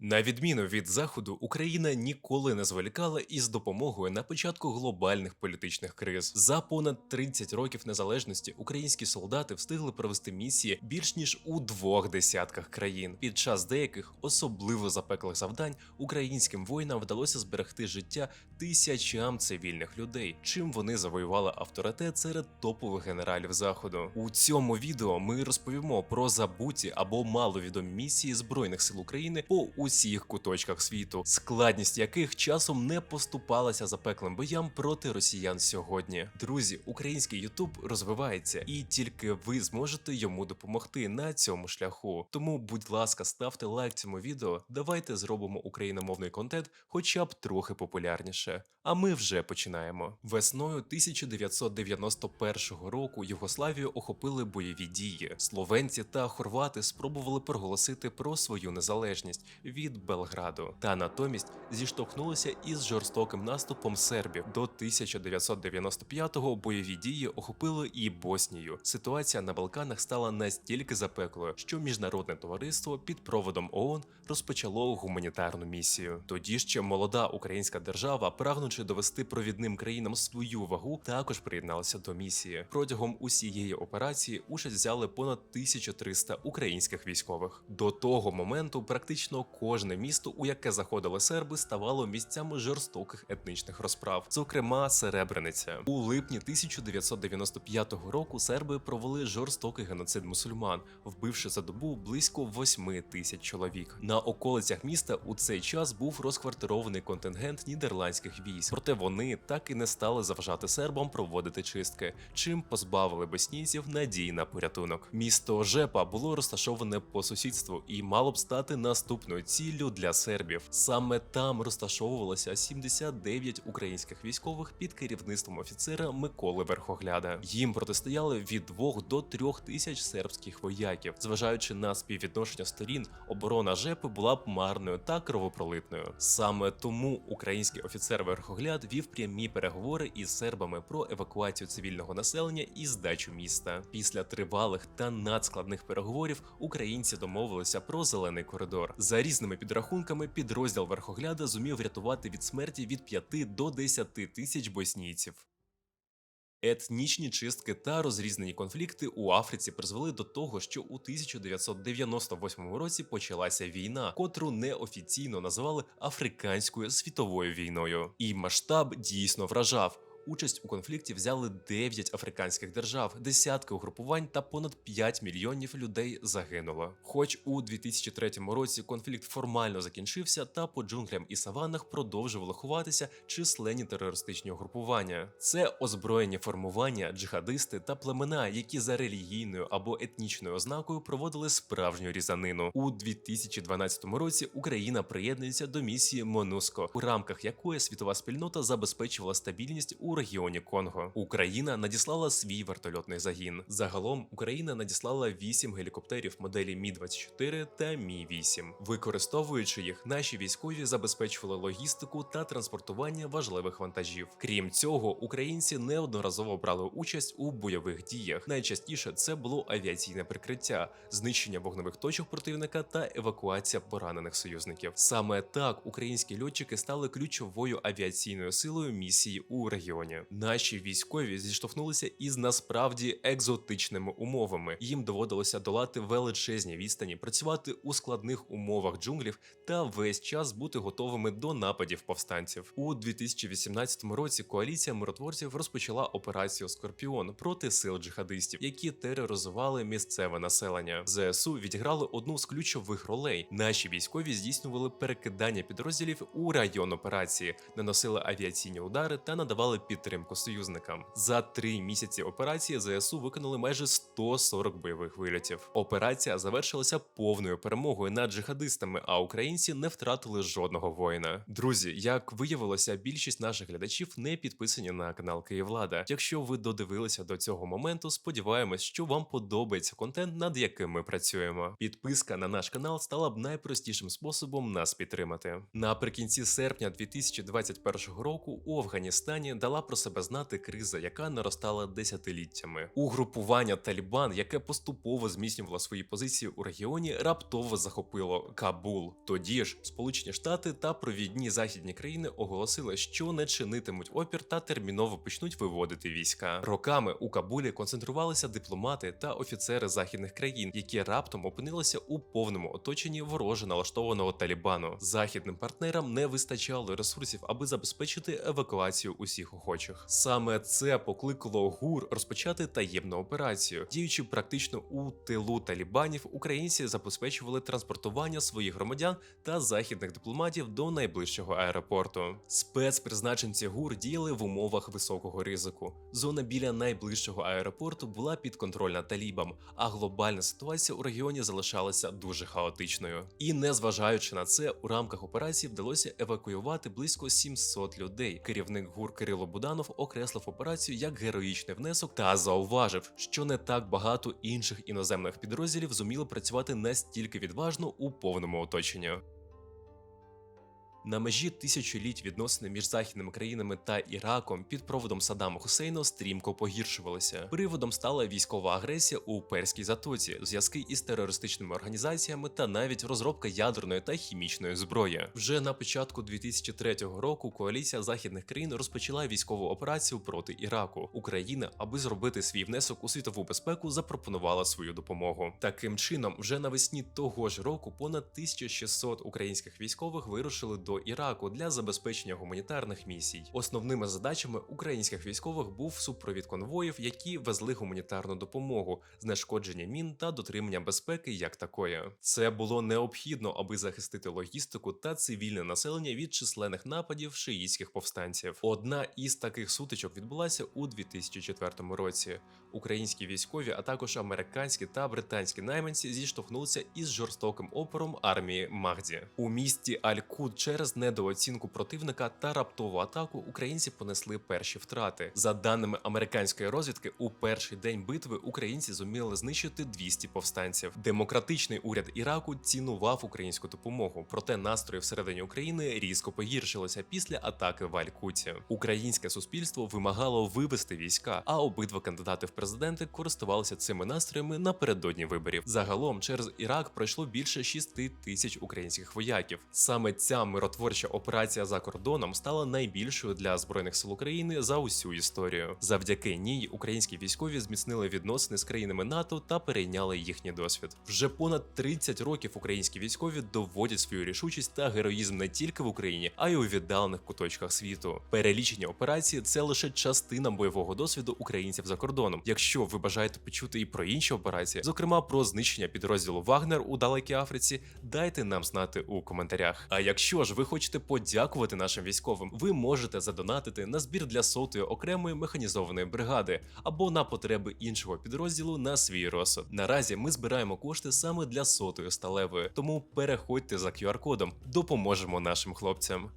На відміну від заходу, Україна ніколи не зволікала із допомогою на початку глобальних політичних криз. За понад 30 років незалежності українські солдати встигли провести місії більш ніж у двох десятках країн. Під час деяких особливо запеклих завдань українським воїнам вдалося зберегти життя тисячам цивільних людей, чим вони завоювали авторитет серед топових генералів заходу. У цьому відео ми розповімо про забуті або маловідомі місії збройних сил України по усіх куточках світу, складність яких часом не поступалася запеклим боям проти росіян сьогодні. Друзі, український Ютуб розвивається, і тільки ви зможете йому допомогти на цьому шляху. Тому, будь ласка, ставте лайк цьому відео. Давайте зробимо україномовний контент, хоча б трохи популярніше. А ми вже починаємо. Весною 1991 року Югославію охопили бойові дії. Словенці та хорвати спробували проголосити про свою незалежність від Белграду, та натомість зіштовхнулися із жорстоким наступом сербів. До 1995-го бойові дії охопили і Боснію. Ситуація на Балканах стала настільки запеклою, що міжнародне товариство під проводом ООН розпочало гуманітарну місію. Тоді ще молода українська держава, прагнучи довести провідним країнам свою вагу, також приєдналася до місії. Протягом усієї операції участь взяли понад 1300 українських військових. До того моменту практично кожне місто, у яке заходили серби, ставало місцями жорстоких етнічних розправ, зокрема Серебрениця. У липні 1995 року серби провели жорстокий геноцид мусульман, вбивши за добу близько 8 тисяч чоловік. На околицях міста у цей час був розквартирований контингент нідерландських військ, проте вони так і не стали заважати сербам проводити чистки, чим позбавили боснійців надії на порятунок. Місто Жепа було розташоване по сусідству і мало б стати наступною ціллю для сербів. Саме там розташовувалося 79 українських військових під керівництвом офіцера Миколи Верхогляда. Їм протистояли від 2 до 3 тисяч сербських вояків. Зважаючи на співвідношення сторін, оборона Жепи була б марною та кровопролитною. Саме тому український офіцер Верхогляд вів прямі переговори із сербами про евакуацію цивільного населення і здачу міста. Після тривалих та надскладних переговорів українці домовилися про зелений коридор. За різними підрахунками, підрозділ Верхогляда зумів врятувати від смерті від 5 до 10 тисяч боснійців. Етнічні чистки та розрізнені конфлікти у Африці призвели до того, що у 1998 році почалася війна, котру неофіційно називали Африканською світовою війною. І масштаб дійсно вражав. Участь у конфлікті взяли 9 африканських держав, десятки угрупувань та понад 5 мільйонів людей загинуло. Хоч у 2003 році конфлікт формально закінчився, та по джунглям і саваннах продовжували ховатися численні терористичні угрупування. Це озброєні формування, джихадисти та племена, які за релігійною або етнічною ознакою проводили справжню різанину. У 2012 році Україна приєднується до місії МОНУСКО, у рамках якої світова спільнота забезпечувала стабільність у регіоні Конго. Україна надіслала свій вертольотний загін. Загалом Україна надіслала 8 гелікоптерів моделі Мі 24 та Мі 8 Використовуючи їх, наші військові забезпечували логістику та транспортування важливих вантажів. Крім цього, українці неодноразово брали участь у бойових діях. Найчастіше це було авіаційне прикриття, знищення вогневих точок противника та евакуація поранених союзників. Саме так українські льотчики стали ключовою авіаційною силою місії у регіоні. Наші військові зіштовхнулися із насправді екзотичними умовами. Їм доводилося долати величезні відстані, працювати у складних умовах джунглів та весь час бути готовими до нападів повстанців. У 2018 році коаліція миротворців розпочала операцію Скорпіон проти сил джихадистів, які тероризували місцеве населення. ЗСУ відіграли одну з ключових ролей. Наші військові здійснювали перекидання підрозділів у район операції, наносили авіаційні удари та надавали підтримку союзникам. За три місяці операції ЗСУ виконали майже 140 бойових вильотів. Операція завершилася повною перемогою над джихадистами, а українці не втратили жодного воїна. Друзі, як виявилося, більшість наших глядачів не підписані на канал Київлада. Якщо ви додивилися до цього моменту, сподіваємось, що вам подобається контент, над яким ми працюємо. Підписка на наш канал стала б найпростішим способом нас підтримати. Наприкінці серпня 2021 року у Афганістані дала дала про себе знати криза, яка наростала десятиліттями. Угрупування Талібан, яке поступово зміцнювало свої позиції у регіоні, раптово захопило Кабул. Тоді ж Сполучені Штати та провідні західні країни оголосили, що не чинитимуть опір та терміново почнуть виводити війська. Роками у Кабулі концентрувалися дипломати та офіцери західних країн, які раптом опинилися у повному оточенні вороже налаштованого Талібану. Західним партнерам не вистачало ресурсів, аби забезпечити евакуацію усіх. Саме це покликало ГУР розпочати таємну операцію. Діючи практично у тилу талібанів, українці забезпечували транспортування своїх громадян та західних дипломатів до найближчого аеропорту. Спецпризначенці ГУР діяли в умовах високого ризику. Зона біля найближчого аеропорту була підконтрольна талібам, а глобальна ситуація у регіоні залишалася дуже хаотичною. І незважаючи на це, у рамках операції вдалося евакуювати близько 700 людей. Керівник ГУР Кирило Буданов окреслив операцію як героїчний внесок та зауважив, що не так багато інших іноземних підрозділів зуміли працювати настільки відважно у повному оточенні. На межі тисячоліть відносини між західними країнами та Іраком під проводом Саддама Хусейна стрімко погіршувалися. Приводом стала військова агресія у Перській затоці, зв'язки із терористичними організаціями та навіть розробка ядерної та хімічної зброї. Вже на початку 2003 року коаліція західних країн розпочала військову операцію проти Іраку. Україна, аби зробити свій внесок у світову безпеку, запропонувала свою допомогу. Таким чином, вже навесні того ж року понад 1600 українських військових вирушили до Іраку для забезпечення гуманітарних місій. Основними задачами українських військових був супровід конвоїв, які везли гуманітарну допомогу, знешкодження мін та дотримання безпеки як такої. Це було необхідно, аби захистити логістику та цивільне населення від численних нападів шиїтських повстанців. Одна із таких сутичок відбулася у 2004 році. Українські військові, а також американські та британські найманці зіштовхнулися із жорстоким опором армії Махді у місті Аль-Куд через недооцінку противника та раптову атаку. Українці понесли перші втрати. За даними американської розвідки, у перший день битви українці зуміли знищити 200 повстанців. Демократичний уряд Іраку цінував українську допомогу, проте настрої всередині України різко погіршилися після атаки в Аль-Куті. Українське суспільство вимагало вивести війська, а обидва кандидати в президенти користувалися цими настроями напередодні виборів. Загалом через Ірак пройшло більше 6 тисяч українських вояків. Саме ця миротворча операція за кордоном стала найбільшою для збройних сил України за усю історію. Завдяки ній українські військові зміцнили відносини з країнами НАТО та перейняли їхній досвід. Вже понад 30 років українські військові доводять свою рішучість та героїзм не тільки в Україні, а й у віддалених куточках світу. Перелічені операції це лише частина бойового досвіду українців за кордоном. Якщо ви бажаєте почути і про інші операції, зокрема про знищення підрозділу Вагнер у далекій Африці, дайте нам знати у коментарях. А якщо ж ви хочете подякувати нашим військовим, ви можете задонатити на збір для сотої окремої механізованої бригади або на потреби іншого підрозділу на свій розсуд. Наразі ми збираємо кошти саме для сотої сталевої, тому переходьте за QR-кодом, допоможемо нашим хлопцям.